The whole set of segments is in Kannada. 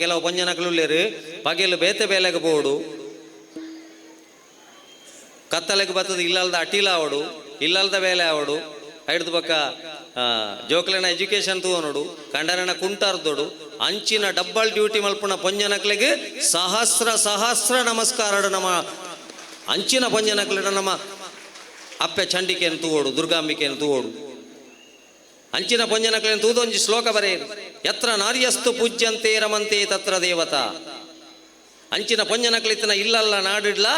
ಕೆಲವು ಪಂಜನಕಲು ಪಗೆಲು ಬೇತೆ ಬೇಲೆಗೆ ಬೋಡು. ಕತ್ತಲೆಗೆ ಬರ್ತದ, ಇಲ್ಲಲ್ದ ಅಟೀಲ ಅವಡು ಇಲ್ಲಲ್ದ ಬೇಲೆ ಅವಡು ಹೈಡ್ದು ಪಕ್ಕ ಜೋಕ್ಲನ ಎಜುಕೇಶನ್ ತೂವನೋಡು ಕಂಡರನ ಕುಂಟಾರ್ದೋಡು ಅಂಚಿನ ಡಬ್ಬಲ್ ಡ್ಯೂಟಿ ಮಲ್ಪುನ ಪೊಂಜನಕ್ಲೆಗೆ ಸಹಸ್ರ ಸಹಸ್ರ ನಮಸ್ಕಾರ ನಮ್ಮ ಅಂಚಿನ ಪೊಂಜನಕ್ಲೆಡ ನಮ್ಮ ಅಪ್ಪೆ ಚಂಡಿಕೆಯನ್ನು ತೂವೋಡು, ದುರ್ಗಾಂಬಿಕೆಯನ್ನು ತೂವೋಡು. ಅಂಚಿನ ಪೊಂಜನಕಲೆಯನ್ನು ತೂದೊಂಜಿ ಶ್ಲೋಕ ಬರೆಯಿರಿ. ಎತ್ರ ನಾರ್ಯಸ್ತು ಪೂಜ್ಯಂತೆ ರಮಂತೆ ತತ್ರ ದೇವತಾ. ಅಂಚಿನ ಪಂಜನಕಲಿತನ ಇಲ್ಲಲ್ಲ, ನಾಡಿಡ್ಲ,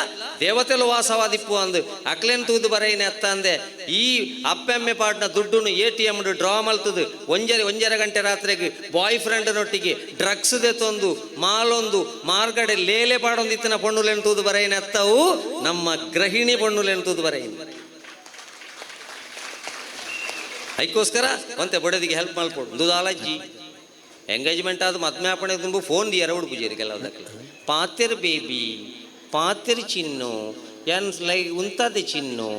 ದೇವತೆಲು ವಾಸವಾದಿಪ್ಪು ಅಂದು. ಅಕ್ಲೆನ್ ತೂದು ಬರೆಯಿನ ಅತ್ತ ಅಂದೆ, ಈ ಅಪ್ಪೆಮ್ಮೆ ಪಾಡ್ನ ದುಡ್ಡುನು ಎ ಟಿ ಎಂ ಡ್ರಾ ಮಲ್ತದು ಒಂಜರೆ ಒಂಜರೆ ಗಂಟೆ ರಾತ್ರಿಗೆ ಬಾಯ್ ಫ್ರೆಂಡ್ನೊಟ್ಟಿಗೆ ಡ್ರಗ್ಸ್ ದೆತ್ತೊಂದು ಮಾಲೊಂದು, ಮಾರ್ಗಡೆ ಲೇಲೆ ಪಾಡೊಂದಿತ್ತಿನ ಪೊಣ್ಣುಲೆನ್ ತೂದು ಬರೆಯಿನ ಅತ್ತವು. ನಮ್ಮ ಗೃಹಿಣಿ ಪೊಣ್ಣುಲೆನ್ ತೂದು ಬರೆಯಿನ. ಅದಕ್ಕೋಸ್ಕರ ಒಂತೆ ಬಡದಿಗೆ ಹೆಲ್ಪ್ ಮಾಡ್ಕೊಡು. ದುದಾಲಜ್ಜಿ ಎಂಗೇಜ್ಮೆಂಟ್ ಆದ ಮದ್ಮೆ ಆಪಣೆ ತುಂಬ ಫೋನ್ ದಿಯರ ಉಡು ಪೂಜೆರಿ ಕೆಲವದಕ್ಕೆ ಪಾತೆರ್ ಬೇಬಿ ಪಾತೆರ್ ಚಿನ್ನು, ಎನ್ ಲೈ ಉಂತಾದ ಚಿನ್ನು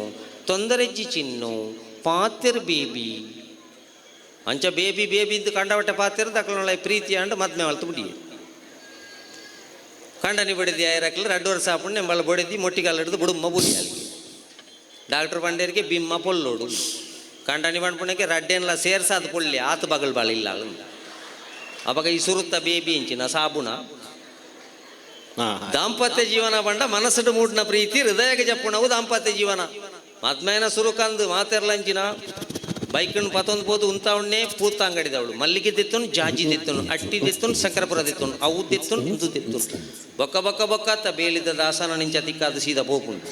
ತೊಂದರೆಜ್ಜಿ ಚಿನ್ನು, ಪಾತೆರ್ ಬೇಬಿ ಅಂಚ ಬೇಬಿ ಬೇಬಿ ಇದ್ದು ಕಂಡವಟ್ಟೆ ಪಾತೆರ್ ದಕ್ಕಳ ಪ್ರೀತಿ ಅಂಡು ಮದ್ಮೆ ಮಲ್ತು ಬಿಡಿ. ಕಂಡನಿ ಬಡಿದಿ ಆಯ್ರಕ್ಲ ಎರಡು ವರ್ಷ ಹಾಕೊಂಡು ನೆಂಬಳ ಬಡಿದಿ ಮೊಟ್ಟಿಗಾಲ ಹಿಡಿದು ಬುಡುಮ್ಮ ಬುಡಿ ಅಲ್ಲಿಗೆ ಡಾಕ್ಟರ್ ಪಂಡೇರಿಗೆ ಬಿಮ್ಮ ಪೊಲ್ಲೋಡು. ಕಂಡನಿ ಬಂಡ್ಪುಣಕ್ಕೆ ರಡ್ಡೆನ್ಲ ಸೇರ್ಸಾದ ಪೊಳ್ಳಿ ಆತ ಬಗಲ್ ಬಾಳಿಲ್ಲ ಅವಾಗ ಈ ಸುರುತ್ತ ಬೇಬಿ ಇಂಚಿನ ಹಾ ದಾಂಪತ್ಯ ಜೀವನ ಬಂಡ ಮನಸ್ಸು ಮೂಡ್ನ ಪ್ರೀತಿ ಹೃದಯಕ್ಕೆ ಜಪ್ಪುಣವು ದಾಂಪತ್ಯ ಜೀವನ. ಮದ್ಮೇನ ಸುರುಕಂದು ಮಾತೆರ್ಲಂಚಿನ ಬೈಕನ್ನು ಪತ್ತೊಂದು ಬೋದು ಉಂತ ಉಣ್ಣೆ ಪೂತ ಅಂಗಡಿದವಳು ಮಲ್ಲಿಗೆ ದಿತ್ತನು ಜಾಜಿ ದಿತ್ತನು ಅಟ್ಟಿ ದಿತ್ತನು ಸಕ್ಕರಪುರ ದಿತ್ತನು ಅವು ದಿತ್ತನು ಇಂದು ದಿತ್ತನು ಬೊಕ್ಕ ಬೊಕ್ಕ ಬೊಕ್ಕ ಅತ್ತ ಬೇಲಿದ ದಾಸನ ನಿಂಚ ತಿಕ್ಕಾದ ಸೀದ ಪೋಪುಂಡು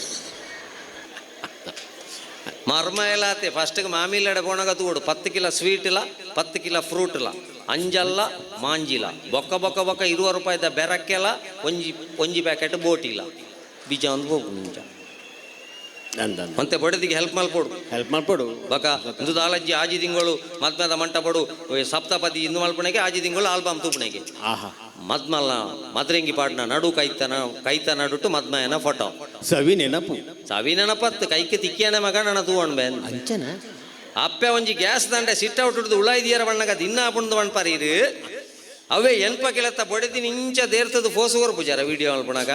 ಫಸ್ಟ್ಗೆ ಮಾಮಿಲ್ಲಡೆ ಬೋಣಗ ತೂಡು ಪತ್ತು ಕಿಲೋ ಸ್ವೀಟ್ ಇಲ್ಲ ಪತ್ತು ಕಿಲೋ ಫ್ರೂಟ್ ಇಲ್ಲ. ಅಂಜಲ್ಲ ಮಾಂಜಿಲ. ಬೊಕ್ಕ ಬೊಕ್ಕ ಬೊಕ್ಕ ಇರುವ ರೂಪಾಯಿದ ಬೆರಕ್ಕೆಲ್ಲ ಒಂಜಿ ಒಂಜಿ ಪ್ಯಾಕೆಟ್ ಬೋಟಿಲ್ಲ ಬೀಜ ಒಂದು ಹೋಗು ನಿಂಜ. ಮತ್ತೆ ಬಡದಿಗೆ ಹೆಲ್ಪ್ ಮಾಡ್ಕೊಡು ಹೆಲ್ಪ್ ಮಾಡ್ಕೊಡು ಬಕ ಇಂದು ದಾಲಜ್ಜಿ ಆಜಿ ತಿಂಗಳು ಮದ್ಮದ ಮಂಟ ಪಡು ಒಯ್ ಸಪ್ತಪದಿ ಇಂದು ಮಲ್ಪಣೆಗೆ ಆಜಿ ತಿಂಗಳು ಆಲ್ಬಮ್ ತುಪ್ಪಣೆಗೆ ಆಹಾ. ಮದ್ಮಲ್ಲ ಮದ್ರಂಗಿ ಪಾಡ್ನ ನಡು ಕೈತನ ಕೈತ ನಡುಟ್ಟು ಮದ್ಮಯನ ಫೋಟೋ ಸವಿ ನೆನಪು. ಸವಿ ನೆನಪತ್ತು ಕೈಕ್ಕೆ ತಿಕ್ಕಿಯನೆ ಮಗಣ ತೂವಣ್ ಬೇನ್ ಅಂಚನ? ಅಪ್ಪೆ ಒಂಜಿ ಗ್ಯಾಸ್ ದಂಡೆ ಸಿಟ್ ಔಟ್ ಹಿಡಿದು ಉಳ್ಳಾಯ್ದಿಯರ ಬಣ್ಣಗ ದಿನ ಬಣ್ಪಾರಿ ಮಣ್ಪರೀರು ಅವೇ ಎನ್ಪ ಕೆಳತ್ತ ಬಡಿದಿ ನಿಂಚ ದೇರ್ತದ ಫೋಸುಗರು ಪೂಜಾರ ವಿಡಿಯೋ ಮಲ್ಪಣಗ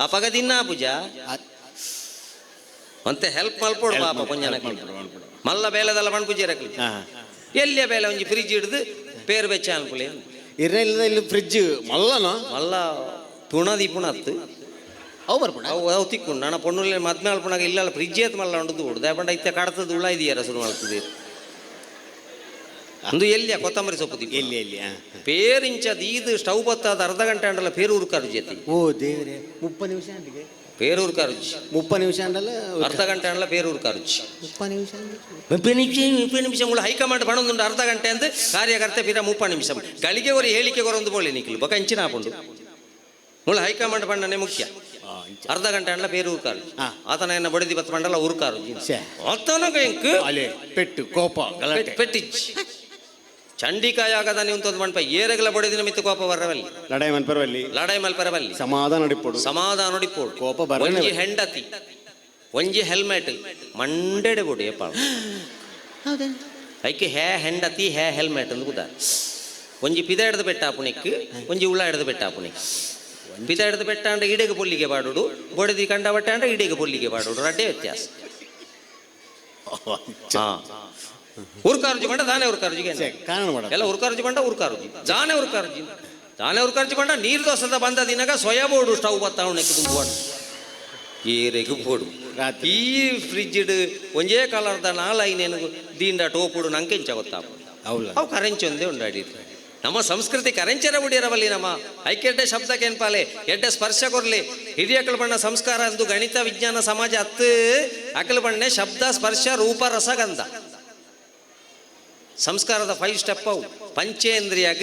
ಅಪಗ ದಿನ ಪೂಜ? ಮತ್ತೆ ಹೆಲ್ಪ್ ಮಲ್ಪೋಡು ಪಾಪ ಪುಂಜನಕ್ಕೆ ಮಲ್ಲ ಬೇಲೆದಲ್ಲ ಬನ್ ಪೂಜಾರಕ್ಲಿ ಹಾ. ಎಲ್ಲಿಯ ಬೇಲೆ ಒಂಜಿ ಫ್ರಿಜ್ ಹಿಡಿದು ಪೇರು ಬೆಚ್ಚ ಅನ್ಪುಲಿ ಇರಲಿಲ್ಲ ಇಲ್ಲಿ ಫ್ರಿಜ್ ಮಲ್ಲನ? ಮಲ್ಲ ತುಣದಿ ಪುಣತ್ತು. ಅವು ಬರ್ಬಿಡ ಅವು ಅವು ತಿಕ್ಕೊಂಡು ನನ್ನ ಪೊಣ್ಣುಲೆ ಮದ್ಮೆ ಅಲ್ಪಣಾಗ ಇಲ್ಲ ಫ್ರಿಜ್ ಏತ್ ಮಲ್ಲ ಉಂಡು. ಹುಡ್ದು ಯಾಪಂಡ ಇತ್ತ ಕಡತದ ಉಳ್ಳ ಇದೆಯಾರ ಶುರು ಮಾಡ್ತದೆ ಅಂದು ಎಲ್ಲಿಯ? ಕೊತ್ತಂಬರಿ ಸೊಪ್ಪು ತಿಕ್ಕು. ಎಲ್ಲಿ ಎಲ್ಲಿ ಪೇರಿಂಚ ಪೇರಿಂಚದ ಇದು ಸ್ಟವ್ ಬತ್ತಾದ ಅರ್ಧ ಗಂಟೆ ಅಂಡಲ್ಲ ಪೇರು ಕರುಜಿ ಅತಿ ಓ ದೇವ್ರೆ ಮುಪ್ಪ ನಿಮಿಷ ಅಂಟಿಗೆ ಪೇರೂರು ಕರುಜಿ ಮುಪ್ಪ ನಿಮಿಷ ಅಂಡಲ್ಲ ಅರ್ಧ ಗಂಟೆ ಅಂಡಲ್ಲ ಪೇರೂರು ಕರುಜಿ ಮುಪ್ಪ ನಿಮಿಷ ಮುಪ್ಪ ನಿಮಿಷ ಮುಪ್ಪ ನಿಮಿಷ ಮುಳ್ಳು ಹೈಕಮಾಂಡ್ ಬಣೊಂದುಂಡು ಅರ್ಧ ಗಂಟೆ ಅಂದು ಕಾರ್ಯಕರ್ತೆ ಪಿರ ಮುಪ್ಪ ನಿಮಿಷ ಗಳಿಗೆ ಅವರು ಹೇಳಿಕೆ ಕೊರೊಂದು ಬೋಳಿ ನಿಕ್ಲು ಬಕ ಇಂಚಿನ ಹಾಕೊಂಡು ಮುಳ್ಳು ಹೈಕಮಾಂಡ್ ಬಣ್ಣನೆ ಮುಖ್ಯ. ಅರ್ಧ ಗಂಟೆ ಅಂಡಲ ಬೇರೆ ಊರ್ಕಾರು. ಹಾ. ಆತನ ಏನ ಬಡಿದಿ ಬತ್ತ ಮಂಡಲ ಊರ್ಕಾರು. ಆತನ ಎಂಕ್ ಅಲೆ ಪೆಟ್ಟು ಕೋಪ ಪೆಟ್ಟಿಚ್ ಚಂಡಿಕಾಯ ಆಗದ ನೀವು ತಂದು ಮಣ್ಪ ಏರೆಗಲ ಬಡಿದಿನ ಮಿತ್ತು ಕೋಪ ಬರವಲ್ಲಿ ಲಡಾಯಿ ಮಲ್ಪರವಲ್ಲಿ ಲಡಾಯಿ ಮಲ್ ಪರವಲ್ಲಿ. ಸಮಾಧಾನ ನೋಡಿಪೋಡು ಸಮಾಧಾನ ನೋಡಿಪೋಡು ಕೋಪ ಬರ ಒಂಜಿ ಹೆಂಡತಿ ಒಂಜಿ ಹೆಲ್ಮೆಟ್ ಮಂಡೆಡೆ ಬೋಡು ಏಪ ಐಕೆ ಹೇ ಹೆಂಡತಿ ಹೇ ಹೆಲ್ಮೆಟ್ ಅಂದ್ ಕೂತ ಒಂಜಿ ಪಿದ ಹಿಡ್ದು ಬೆಟ್ಟ ಆಪುಣಿಕ್ ಒಂಜಿ ಉಳ್ಳ ಹಿಡ್ದು ಬೆಟ್ಟ ಆಪುಣಿಕ್ ಪಿದ ಹಿಡ್ದು ಬೆಟ್ಟ ಅಂದ್ರೆ ಇಡೆಗೆ ಪೊಲ್ಲಿಗೆ ಬಾಡುಡು ಬೊಡದಿ ಕಂಡ ಬಟ್ಟೆ ಅಂದ್ರೆ ಇಡೆಗೆ ಪೊಲ್ಲಿಗೆ ಬಾಡುಡು ರಡ್ಡೆ ವ್ಯತ್ಯಾಸ. ಉರ್ಕಾರ್ಜಿ ಬಂಡ ದಾನೆ ಮಾಡ ಎಲ್ಲ ಉರ್ಕಾರ್ಜಿ ಬಂಡ ಉರ್ಕಾರ್ಜಿ ಜಾನೆ ಉರ್ಕಾರ್ಜಿ ಜಾನೆ ಉರ್ಕಾರ್ಜಿ ಬಂಡ ನೀರು ದೋಸದ ಬಂದ ದಿನಗ ಸೊಯ ಬೋಡು ಸ್ಟವ್ ಬತ್ತಾವಣೆಕ್ಕೆ ತುಂಬುವಣ ಏರೆಗು ಬೋಡು ಈ ಫ್ರಿಜ್ ಒಂಜೇ ಕಲರ್ದ ನಾಲೈನೇನು ದೀಂಡ ಟೋಪುಡು ನಂಕೆಂಚ ಗೊತ್ತಾಪ ಅವು ಕರೆಂಚಿ ಒಂದೇ ಉಂಡಾಡಿದ್ರು ನಮ್ಮ ಸಂಸ್ಕೃತಿ ಕರೆಂಚರ ಉಡಿಯರವಲ್ಲಿ ನಮ್ಮ ಐಕ್ಯಡ್ಡೆ ಶಬ್ದ ಕೆನ್ಪಾಲೆ ಎಡ್ಡೆ ಸ್ಪರ್ಶ ಕೊರ್ಲಿ. ಹಿರಿಯ ಬಣ್ಣ ಸಂಸ್ಕಾರ ಅಂದು ಗಣಿತ, ವಿಜ್ಞಾನ, ಸಮಾಜ ಅತ್ ಅಕಲ್ ಬಣ್ಣೆ ಶಬ್ದ, ಸ್ಪರ್ಶ, ರೂಪ, ರಸಗಂಧ. ಸಂಸ್ಕಾರದ ಫೈವ್ ಸ್ಟೆಪ್ ಅವು. ಪಂಚೇಂದ್ರಿಯಾಗ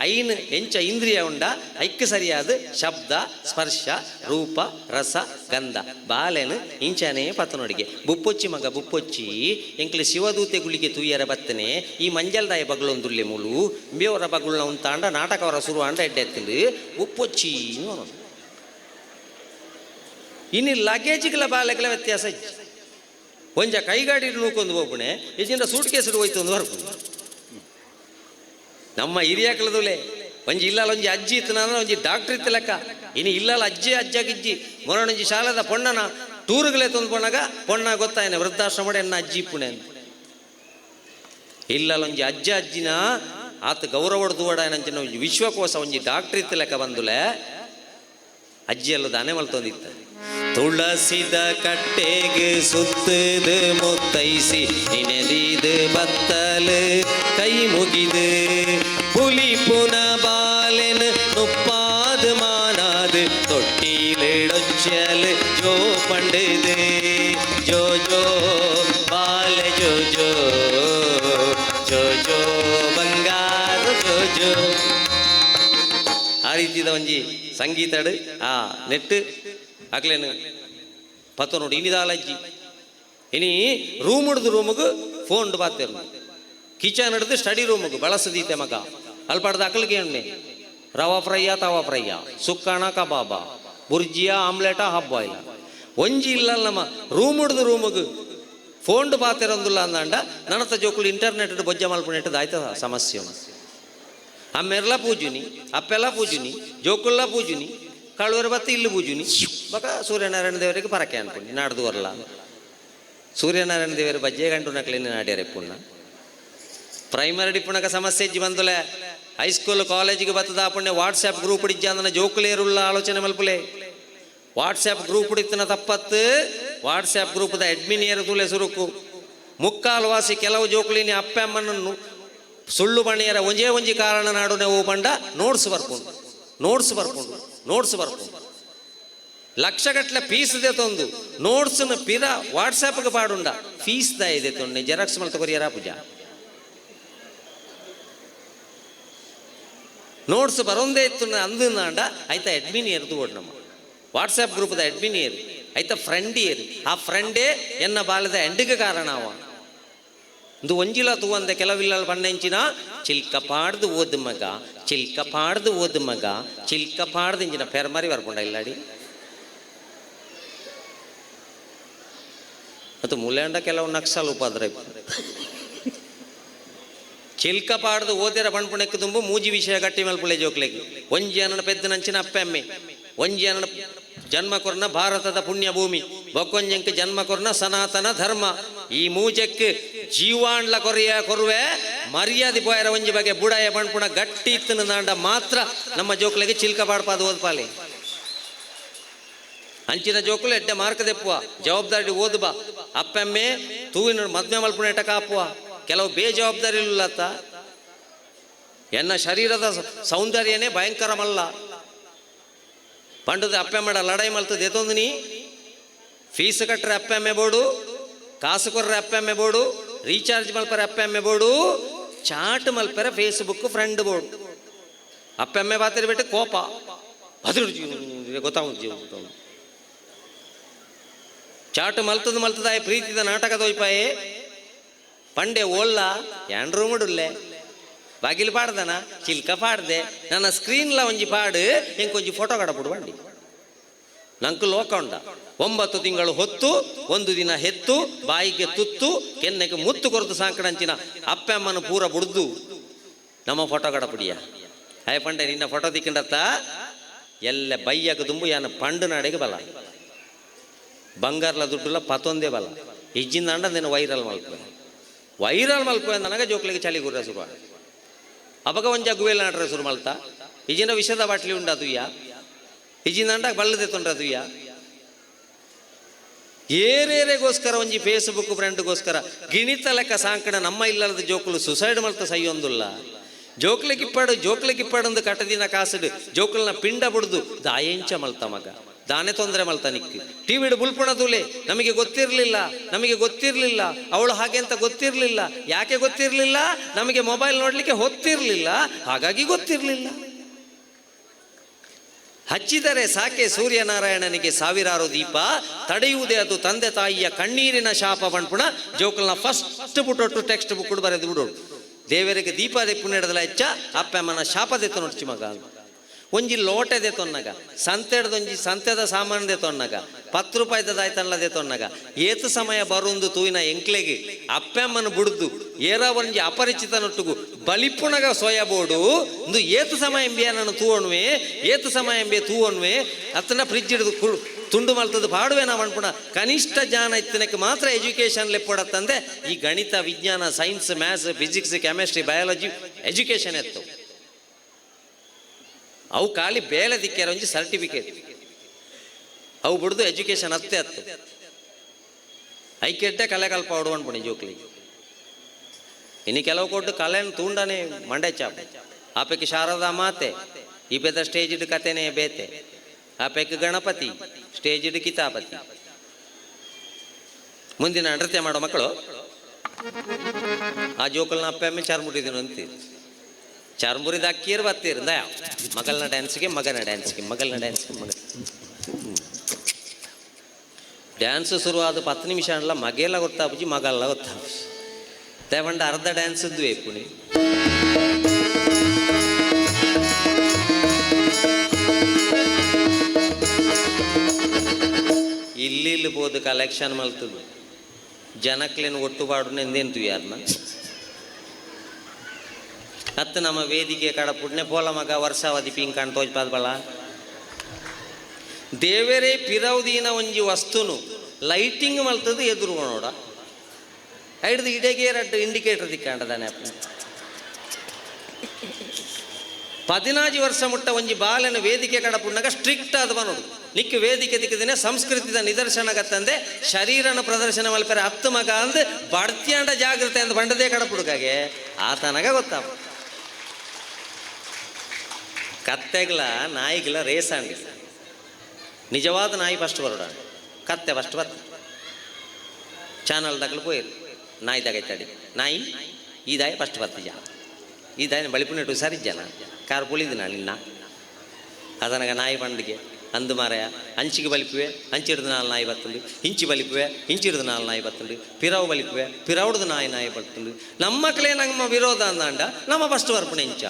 ಐನ್ ಎಂಚ ಇಂದ್ರಿಯ ಉಂಡ ಐಕ್ಯ ಸರಿಯಾದ ಶಬ್ದ, ಸ್ಪರ್ಶ, ರೂಪ, ರಸ, ಗಂಧ. ಬಾಲೆನ್ ಇಂಚನೇ ಪತನೊಡಿಗೆ. ಬುಪ್ಪೊಚ್ಚಿ ಮಗ, ಬುಪ್ಪೊಚ್ಚಿ. ಎಂಕ್ಲೆ ಶಿವದೂತೆ ಗುಳಿಗೆ ತುಯ್ಯರ ಬತ್ತನೆ. ಈ ಮಂಜಲ್ದಾಯ ಬಗಳೊಂದುಲ್ಲೆ ಮುಳು. ಬೇವರ ಬಗುಳ್ನ ಉಂತಾಂಡ ನಾಟಕವರ ಶುರು ಅಂಡ ಎಡ್ಡೆತ್ತಲು ಬುಪ್ಪೊಚ್ಚಿ. ಇನ್ನು ಲಗೇಜಿಗಳ ಬಾಲೆಗಳ ವ್ಯತ್ಯಾಸ. ಒಂಜ ಕೈಗಾಡಿ ನೂಕೊಂದು ಹೋಗ್ಬಿಣೆ. ಇಜಿಂದ ಸೂಟ್ ಕೇಸ್ ಹೋಯ್ತು ಒಂದು ನಮ್ಮ ಹಿರಿಯಕಲದುಲೆ ಒಂಜಿ ಇಲ್ಲಲ್ಲ ಒಂಜಿ ಅಜ್ಜಿ ಇತ್ತನ ಒಂಜಿ ಡಾಕ್ಟರ್ ಇತ್ತು ಲೆಕ್ಕ. ಇನ್ನು ಇಲ್ಲಲ್ಲ ಅಜ್ಜಿ ಅಜ್ಜಾಗಿಜ್ಜಿ ಮೊರೊಂಜಿ ಶಾಲದ ಪೊಣ್ಣನ, ಟೂರ್ಗಳೇ ತಂದು ಪೊಣ್ಣಗ, ಪೊಣ್ಣ ಗೊತ್ತಾಯನೆ ವೃದ್ಧಾಶ್ರಮ ಎನ್ನ ಅಜ್ಜಿ ಪುಣೆ ಅಂತ. ಒಂಜಿ ಅಜ್ಜ ಅಜ್ಜಿನ, ಆತ ಗೌರವ ಹೊಡೆದುವಡ ಏನಂಚಿನ ಒಂಜಿ ವಿಶ್ವಕೋಶ ಒಂಜಿ ಡಾಕ್ಟರ್ ಇತ್ತು ಲೆಕ್ಕ ಬಂದುಲೆ, ಅಜ್ಜಿ ಎಲ್ಲ ದಾನೆ ಮಲ್ತೊಂದಿತ್ತ ತುಳಸಿದ ಕಟ್ಟೆಗೆ ಸುತ್ತದ ಮುತ್ತೈಸಿ, ನಿನೆದಿದ ಬತ್ತಲು, ಕೈ ಮುಗಿದು ಆ ನೆಟ್ ಆಗ್ಲೇನು ಪತ್ತ ನೋಡಿ ಇನಿದಾಲಜ್ಜಿ ಇನಿ ರೂಮ್ ಹಿಡ್ದು ರೂಮಗು ಫೋನ್ ಬಾತೇರು ಕಿಚನ್ ಹಿಡಿದು ಸ್ಟಡಿ ರೂಮಗು ಬಳಸದೀತೆ ಮಗ. ಅಲ್ಲಿ ಪಡ್ದು ಅಕ್ಕಳಿಗೆ ಎಣ್ಣೆ. ರವಾ ಫ್ರೈಯ, ತವಾ ಫ್ರೈಯ. ಸುಕ್ಕಣ, ಕಬಾಬ. ಬುರ್ಜಿಯ, ಆಮ್ಲೆಟ ಹಬ್ಬಾಯಿಲ ಒಂಜಿ ಇಲ್ಲ ನಮ್ಮ ರೂಮ್ ಹಿಡಿದು ರೂಮಗು ಫೋನ್ ಬಾತಿರಂದಿಲ್ಲ ಅಂದಂಡ ನನ್ನತ ಜೋಕುಲು ಇಂಟರ್ನೆಟ್ ಬೊಜ್ಜ ಮಲ್ಪನೆಟ್ಟದು ಆಯ್ತದ ಸಮಸ್ಯೆ ಅಮ್ಮೆರ್ಲ ಪೂಜುನಿ ಅಪ್ಪೆಲ್ಲ ಪೂಜುನಿ, ಜೋಕುಲ್ಲ ಪೂಜುನಿ, ಕಳುವರ ಬತ್ತ ಇಲ್ಲಿ ಪೂಜುನಿ. ಬಕ ಸೂರ್ಯನಾರಾಯಣ ದೇವರಿಗೆ ಪರಕೆ ಅನ್ಕೊಂಡು, ನಾಡ್ದು ಬರಲ್ಲ ಸೂರ್ಯನಾರಾಯಣ ದೇವರ ಬಜ್ಜೆ ಗಂಟು ನಕಲಿನ ನಾಡ್ಯಾರೆ ಪುಣ್ಣ. ಪ್ರೈಮರಿ ಡಿಪ್ಪುಣಕ ಸಮಸ್ಯೆ ಇಜ್ಜಿ ಬಂದುಲೆ ಹೈಸ್ಕೂಲ್ ಕಾಲೇಜಿಗೆ ಬತ್ತದ ಪುಣ್ಯ ವಾಟ್ಸ್ಆ್ಯಪ್ ಗ್ರೂಪ್ ಇಜ್ಜ ಅಂದನ ಜೋಕುಲೇರುಲ್ಲ ಆಲೋಚನೆ ಮಲ್ಪುಲೆ. ವಾಟ್ಸ್ಆ್ಯಪ್ ಗ್ರೂಪ್ ಇತ್ತಿನ ತಪ್ಪತ್ತು ವಾಟ್ಸ್ಆ್ಯಪ್ ಗ್ರೂಪ್ದ ಅಡ್ಮಿನ್ ಏರುದುಲೆ ಸುರುಕು. ಮುಕ್ಕಾಲು ವಾಸಿ ಕೆಲವು ಜೋಕುಲಿನಿ ಅಪ್ಪ ಅಮ್ಮನನ್ನು ಸುಳ್ಳು ಬಣಿಯರ ಒಂಜೇ ಒಂಜಿ ಕಾರಣ ನಾಡು ನೆವು ಬಂಡ ನೋಟ್ಸ್ ಬರ್ಕೊಂಡು. ನೋಟ್ಸ್ ಬರ್ಕೊಂಡು. ನೋಟ್ಸ್ ಬರ್ಕೊಂಡು. ಲಕ್ಷಗಟ್ಲೆ ಫೀಸ್ ಇದೆ ತೊಂದು. ನೋಟ್ಸ್ನ ಪಿರ ವಾಟ್ಸಾಪ್ಗೆ ಪಾಡುಂಡ. ಫೀಸ್ ದ ಇದೆ ತೊಂಡೆ. ಜೆರಾಕ್ಸ್ ಮಲ್ತ ತಗೋರಿಯರ ಪೂಜ. ನೋಟ್ಸ್ ಬರೋಂದೇ ಇತ್ತು ಅಂದಾಂಡ ಆಯ್ತಾ ಅಡ್ಮಿನ್ ಏರ್ದು ಓಡ್ ನಮ್ಮ. ವಾಟ್ಸಾಪ್ ಗ್ರೂಪ್ದ ಅಡ್ಮಿನ್ ಏರಿ ಆಯ್ತಾ ಫ್ರೆಂಡ್ ಏರಿ. ಆ ಫ್ರೆಂಡೇ ಎನ್ನ ಬಾಲದ ಎಂಡಿಗೆ ಕಾರಣ ಅವ. ಇದು ಒಂಜಿಲ ತೂವಂದೆ ಕೆಲವಿಲ್ಲ ಬಂಡೆಂಚಿನ ಚಿಲ್ಕ ಪಾಡ್ದು ಓದ್ ಮಗ, ಚಿಲ್ಕ ಪಾಡ್ದು ಓದ್ ಮಗ, ಚಿಲ್ಕ ಪಾಡ್ದು ಇಂಚಿನ ಪೆರ್ಮರಿ ಬರ್ಕೊಂಡ ಇಲ್ಲಾಡಿ. ಮತ್ತು ಮುಲ್ಯಾಂಡ ಕೆಲವು ನಕ್ಸಲ್ ಉಪಾದ್ರೆ. ಚಿಲ್ಕ ಪಾಡ್ದು ಓದಿರ ಬಣ್ಪುಣಕ್ಕೆ ತುಂಬು ಮೂಜಿ ವಿಷಯ ಗಟ್ಟಿ ಮೇಲ್ಪುಳೆ ಜೋಕ್ಲೆಗೆ. ಒಂಜಿ ಅನ್ನ ಪೆದ್ದ ನಂಚಿನ ಅಪ್ಪೆಮ್ಮೆ ಒಂಜಿ ಅನ್ನ ಜನ್ಮ ಕೊರನ ಭಾರತದ ಪುಣ್ಯ ಭೂಮಿ. ಬೊಕ್ಕೊಂಜಂಕ್ ಜನ್ಮ ಕೊರ್ನ ಸನಾತನ ಧರ್ಮ. ಈ ಮೂಜೆಕ್ ಜೀವಾಂಡ್ಲ ಕೊರೆಯ ಕೊರುವೆ ಮರ್ಯಾದೆ ಪೋಯರ ಒಂಜಿ ಬಗೆ ಬುಡಾಯ ಬಣ್ಪುಣ ಗಟ್ಟಿ ಇತ್ತಿನ ನಾಂಡ ಮಾತ್ರ ನಮ್ಮ ಜೋಕ್ಲೆಗೆ ಚಿಲ್ಕ ಪಾಡ್ಪಾದ ಓದ್ಪಾಲಿ. ಅಂಚಿನ ಜೋಕುಲು ಎಡ್ಡೆ ಮಾರ್ಕ್ ದೆಪ್ಪುವ, ಜವಾಬ್ದಾರಿ ಓದು ಅಪ್ಪಮ್ಮೆ ತೂವಿನ ಮದ್ಮೆ ಮಲ್ಪುಣ ಎಟ ಕಾಪುವ. ಕೆಲವು ಬೇಜವಾಬ್ದಾರಿ ಇಲ್ಲತ್ತ ಎನ್ನ ಶರೀರದ ಸೌಂದರ್ಯನೇ ಭಯಂಕರ ಮಲ್ಲ ಪಂಡದ ಅಪ್ಪೆಮ್ಮಡ ಲಡಾಯಿ ಮಲ್ತದೆ ಎತ್ತೊಂದು ನೀ ಫೀಸ್ ಕಟ್ರೆ ಅಪ್ಪೆಮ್ಮೆ ಬೋಡು ಕಾಸು ಕೊರ್ರೆ ಅಪ್ಪೆಮ್ಮೆ ಬೋಡು ರೀಚಾರ್ಜ್ ಮಲ್ಪರೆ ಅಪ್ಪೆಮ್ಮೆ ಬೋಡು ಚಾಟ್ ಮಲ್ಪರೆ ಫೇಸ್ಬುಕ್ ಫ್ರೆಂಡ್ ಬೋಡು ಅಪ್ಪೆಮ್ಮೆ ಬಾತಿರಿ ಬಿಟ್ಟು ಕೋಪ. ಅದ್ರ ಗೊತ್ತಾಗ ಚಾಟ್ ಮಲ್ತದ ಮಲ್ತದಾಯ, ಪ್ರೀತಿದ ನಾಟಕದ ಒಯ್ಪಾಯೆ ಪಂಡೆ ಓಲ್ಲ ಎಂಡ್ರೂ ಮುಡುಲ್ಲೆ. ಬಾಗಿಲು ಪಾಡ್ದನ, ಚಿಲ್ಕ ಪಾಡ್ದೆ. ನನ್ನ ಸ್ಕ್ರೀನ್ಲ ಒಂಜಿ ಪಾಡು ಎಂಕೊಂಜಿ ಫೋಟೋ ಕಡಪುಡು ಬಂಡಿ. ನಂಕು ಲೋಕ ಉಂಡ ಒಂಬತ್ತು ತಿಂಗಳು ಹೊತ್ತು, ಒಂದು ದಿನ ಹೆತ್ತು, ಬಾಯಿಗೆ ತುತ್ತು, ಕೆನ್ನೆಗೆ ಮುತ್ತು ಕೊರತು ಸಾಂಕಡಂಚಿನ ಅಪ್ಪಮ್ಮನ ಪೂರ ಬುಡ್ದು. ನಮ್ಮ ಫೋಟೋ ಕಡಪುಡಿಯ ಅಯ್ಯ ಪಂಡೆ, ನಿನ್ನ ಫೋಟೋ ತಿಕ್ಕಂಡತ್ತ? ಎಲ್ಲ ಬೈಯಗ ದುಂಬು, ಯಾನ ಪಂಡು ನಾಡೆಗೆ ಬಲ. ಬಂಗಾರ್ಲ ದುಡ್ಡುಲ್ಲ ಪತ್ತೊಂದೇ ಬಲ. ಇಜ್ಜಿಂದ ಅಂಡ ನೀನು ವೈರಲ್ ಮಲ್ಪೆ ವೈರಲ್ ಮಲ್ಪೆ ನನಗೆ ಜೋಕ್ಲಿಗೆ ಚಳಿ ಗುರ್ರ ಶುರು ಅಪಗ ಒಂಜ ಗುವೆಲ್ಲ ನಡ್ರ ಸುರು ಮಲ್ತ. ಇಜಿನ ವಿಷದ ಬಾಟ್ಲಿ ಉಂಡ ತುಯ್ಯ. ಇಜಿಂದ ಅಂಡ ಬಳ್ಳದೆ ತೊಂಡ್ರ ಯಾ? ಏರೇರೆಗೋಸ್ಕರ ಒಂಜಿ ಫೇಸ್ಬುಕ್ ಫ್ರೆಂಡ್ಗೋಸ್ಕರ ಗಿಣಿತ ಲೆಕ್ಕ ಸಾಂಕಣ ನಮ್ಮ ಇಲ್ಲದ ಜೋಕುಲು ಸುಸೈಡ್ ಮಲ್ತ ಸೈಯೊಂದುಲ್ಲ ಜೋಕ್ಲಿಕ್ಕಿಪ್ಪಾಡು ಜೋಕ್ಲಿಕ್ಕಿಪ್ಪಾಡು ಕಟ್ಟದಿನ ಕಾಸಡು, ಜೋಕುಲ್ನ ಪಿಂಡ ಬುಡ್ದು ದಾಯಂಚ ಮಲ್ತ ಮಗ. ದಾನೆ ತೊಂದರೆ ಮಲ್ತ ನಿಕ್ಕಿ. ಟಿವಿಡು ಬುಲ್ಪಣ ತುಲೆ ನಮಗೆ ಗೊತ್ತಿರಲಿಲ್ಲ ನಮಗೆ ಗೊತ್ತಿರಲಿಲ್ಲ, ಅವಳು ಹಾಗೆ ಅಂತ ಗೊತ್ತಿರಲಿಲ್ಲ, ಯಾಕೆ ಗೊತ್ತಿರಲಿಲ್ಲ? ನಮಗೆ ಮೊಬೈಲ್ ನೋಡಲಿಕ್ಕೆ ಹೊತ್ತಿರಲಿಲ್ಲ, ಹಾಗಾಗಿ ಗೊತ್ತಿರಲಿಲ್ಲ. ಹಚ್ಚಿದರೆ ಸಾಕೆ ಸೂರ್ಯನಾರಾಯಣನಿಗೆ ಸಾವಿರಾರು ದೀಪ, ತಡೆಯುವುದೇ ಅದು ತಂದೆ ತಾಯಿಯ ಕಣ್ಣೀರಿನ ಶಾಪ ಬಣ್ಪುಣ ಜೋಕಲ್ನ ಫಸ್ಟ್ ಬುಟ್ಟು ಟೆಕ್ಸ್ಟ್ ಬುಕ್ ಬರೆದು ಬಿಡೋಡು ದೇವರಿಗೆ ದೀಪ ದೆಪ್ಪು ನೆಡದಲ ಹೆಚ್ಚ ಅಪ್ಪಮ್ಮನ ಶಾಪ ದೆತ್ತು ನೋಡ್ಚಿ ಮಗ ಒಂಜಿ ಲೋಟೆ ತೊನ್ನಗ ಸಂತೆಡ್ದೊಂಜಿ ಸಂತೆದ ಸಾಮಾನು ತೊನ್ನಗ ಪತ್ತು ರೂಪಾಯಿದ ಆಯ್ತಲ್ಲ ತೊನ್ನಗ ಏತು ಸಮಯ ಬರುಂದು ತೂಯಿನ ಎಂಕ್ಲೆಗೆ ಅಪ್ಪಮ್ಮನ ಬುಡ್ದು ಏರ ಒಂಜಿ ಅಪರಿಚಿತನೊಟ್ಟಿಗೂ ಬಲಿಪುಣಗ ಸೋಯಬೋಡು ಇಂದು ಏತು ಸಮಯ ಎಂಬಿಯ ನಾನು ತೂವಣ್ವೆ, ಏತು ಸಮಯ ಎಂಬಿಯ ತೂವಣ್ವೆ, ಅತ್ತನ ಫ್ರಿಜ್ ಹಿಡಿದು ತುಂಡು ಮಲ್ತದ್ದು ಪಾಡುವೆ ನಾವು ಅನ್ಪುಣ ಕನಿಷ್ಠ ಜ್ಞಾನ ಇತ್ತನಕ್ಕೆ ಮಾತ್ರ ಎಜುಕೇಶನ್ ಲೆಪ್ಪಡತ್ತಂದೆ ಈ ಗಣಿತ, ವಿಜ್ಞಾನ science maths physics chemistry biology education ಎತ್ತು ಅವು ಖಾಲಿ ಬೇಲೆ ದಿಕ್ಕ್ಯಾರ ಒಂಜಿ ಸರ್ಟಿಫಿಕೇಟ್ ಅವು ಬಿಡ್ದು ಎಜುಕೇಶನ್ ಅತ್ತೆ ಅತ್ತು. ಐಕೆಟ್ಟೆ ಕಲೆ ಕಲ್ಪ ಹೊಡು ಅನ್ಪುಣಿ ಜೋಕ್ಲಿ ಇನ್ನು ಕೆಲವು ಕೊಟ್ಟು ಕಲೆಯನ್ನು ತೂಂಡನೆ ಮಂಡೆ ಚಾಪ್. ಆಪೆಕ್ ಶಾರದಾ ಮಾತೆ, ಈ ಪೆದ ಸ್ಟೇಜ್ ಇಡ್ ಕತೆನೆ ಬೇತೆ. ಆಪೆಕ್ ಗಣಪತಿ ಸ್ಟೇಜ್ ಇಡ್ ಕಿತಾಪತಿ. ಮುಂದಿನ ನೃತ್ಯ ಮಾಡೋ ಮಕ್ಕಳು. ಆ ಜೋಕಲ್ನ ಅಪ್ಪೆಮ್ಮೆ ಚಾರ್ಮುಟ್ಟಿದೀನಿ ಅಂತೀರಿ ಚಾರ್ಮುರಿದ ಅಕ್ಕಿಯರ್ ಬತ್ತೀರಿ, ದಯ. ಮಗಲ್ನ ಡ್ಯಾನ್ಸ್ಗೆ ಮಗನ ಡ್ಯಾನ್ಸ್ಗೆ, ಮಗಲ್ನ ಡ್ಯಾನ್ಸ್ಗೆ ಮಗ ಡ್ಯಾನ್ಸ್ ಶುರುವಾದ ಪತ್ತು ನಿಮಿಷ ಅಲ್ಲ, ಮಗೆಲ್ಲ ಗೊತ್ತಾಪುಜಿ ಮಗಲ್ಲ ಗೊತ್ತಾಪುಜಿ. ತಗೊಂಡು ಅರ್ಧ ಡ್ಯಾನ್ಸ್ ಇದ್ವಿ ಪುಣಿ. ಇಲ್ಲಿ ಬೋದು ಕಲೆಕ್ಷನ್ ಮಲ್ತದು. ಜನಕ್ಲೇನು ಒಟ್ಟುಪಾಡು ಎಂದೆಂತು ಯಾರನ್ನ ಹತ್ತು ನಮ್ಮ ವೇದಿಕೆ ಕಡ ಪುಣ್ಯ ಪೋಲ ಮಗ ವರ್ಷಾವಧಿ ಪಿಂಕ್ ಕಾಣ್ ತೋಜ್ಪಾದ ಬಳ ದೇವರೇ ಪಿರೌದಿನ ಒಂಜಿ ವಸ್ತುನು. ಲೈಟಿಂಗ್ ಮಲ್ತದು ಎದುರು ನೋಡ. ರಡ್ಡು ಇಂಡಿಕೇಟರ್ ದಿಕ್ಕಾಂಡದಾನೆ ಅಪ್ಪ. ಪದಿನಾಜಿ ವರ್ಷ ಮುಟ್ಟ ಒಂಜಿ ಬಾಲನ ವೇದಿಕೆ ಕಡ ಪುಣ್ಣಗ ಸ್ಟ್ರಿಕ್ಟ್ ಆದ ನೋಡು ನಿಕ್ಕು ವೇದಿಕೆ ದಿಕ್ಕದಿನ ಸಂಸ್ಕೃತಿದ ನಿದರ್ಶನ ಗತ್ತಂದೆ ಶರೀರನ ಪ್ರದರ್ಶನ ಮಲ್ಪರೆ ಹತ್ತು ಮಗ ಅಂದ್ ಬಡ್ತಿಯಾಂಡ ಜಾಗ್ರತೆ ಅಂದ್ ಬಂಡದೇ ಕಡ ಪುಡುಕಾಗೆ ಆತನಗ ಗೊತ್ತಾಪ ಕತ್ತೆಗ್ಲ ನಾಯಿಗ್ಲ ರೇಸ್ ಅಂಡಿ ನಿಜವಾದ ನಾಯಿ ಫಸ್ಟ್ ಬರೋಡ ಕತ್ತೆ ಫಸ್ಟ್ ಬತ್ತ. ಚಾನಲ್ ದಾಖಲು ಪೋಯಿರು. ನಾಯಿ ತಗೈತಾಡಿ ನಾಯಿ, ಈ ದಾಯ ಫಸ್ಟ್ ಬತ್ತಿಜ ಈ ದಾಯ ಬಳಿಪುಣೆಟು ಸರಿಜ್ಜನ ಕಾರ್ ಕುಳಿದಿನ ನಿನ್ನ ಅದನಗ ನಾಯಿ ಬಂಡಿಗೆ ಅಂದು ಮಾರಯ ಅಂಚಿಗೆ ಬಲಿಪುವೆ ಅಂಚಿಡ್ದು ನಾಲ್ ನಾಯಿ ಬತ್ತುಂಡು, ಹಿಂಚಿ ಬಲಿಪುವೆ ಹಿಂಚಿಡ್ದು ನಾಲ್ ನಾಯಿ ಬತ್ತುಂಡು, ಪಿರವು ಬಲಿಪುವೆ ಪಿರವುಡ್ದು ನಾಯಿ ನಾಯಿ ಬರ್ತುಂಡು ನಮ್ಮ ಮಕ್ಕಳೇ ನಮ್ಮ ವಿರೋಧ ಅಂದಾಂಡ, ನಮ್ಮ ಫಸ್ಟ್ ವರ್ಪಣೆ ಇಂಚ.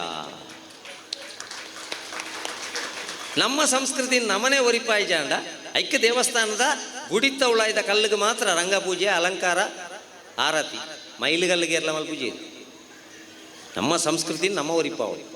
ನಮ್ಮ ಸಂಸ್ಕೃತಿ ನಮನೆ ಒರಿಪಾಯಿ ಜಾಂಡ ಐಕ್ಯ ದೇವಸ್ಥಾನದ ಗುಡಿತ್ತ ಉಳಾಯ್ದ ಕಲ್ಲಿಗೆ ಮಾತ್ರ ರಂಗಪೂಜೆ, ಅಲಂಕಾರ ಆರತಿ ಮೈಲಿಗಲ್ಲಿಗೆ ಎಲ್ಲ ಮಲ್ಪೂಜೆ ನಮ್ಮ ಸಂಸ್ಕೃತಿ ನಮ್ಮ ಒರಿಪಾವಳಿ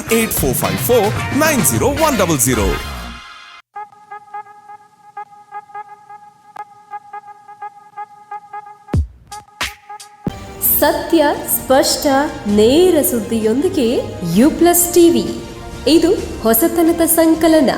Nine eight four five four nine zero one double zero ಸತ್ಯ, ಸ್ಪಷ್ಟ, ನೇರ ಸುದ್ದಿಯೊಂದಿಗೆ ಯು ಪ್ಲಸ್ ಟಿವಿ. ಇದು ಹೊಸತನದ ಸಂಕಲನ.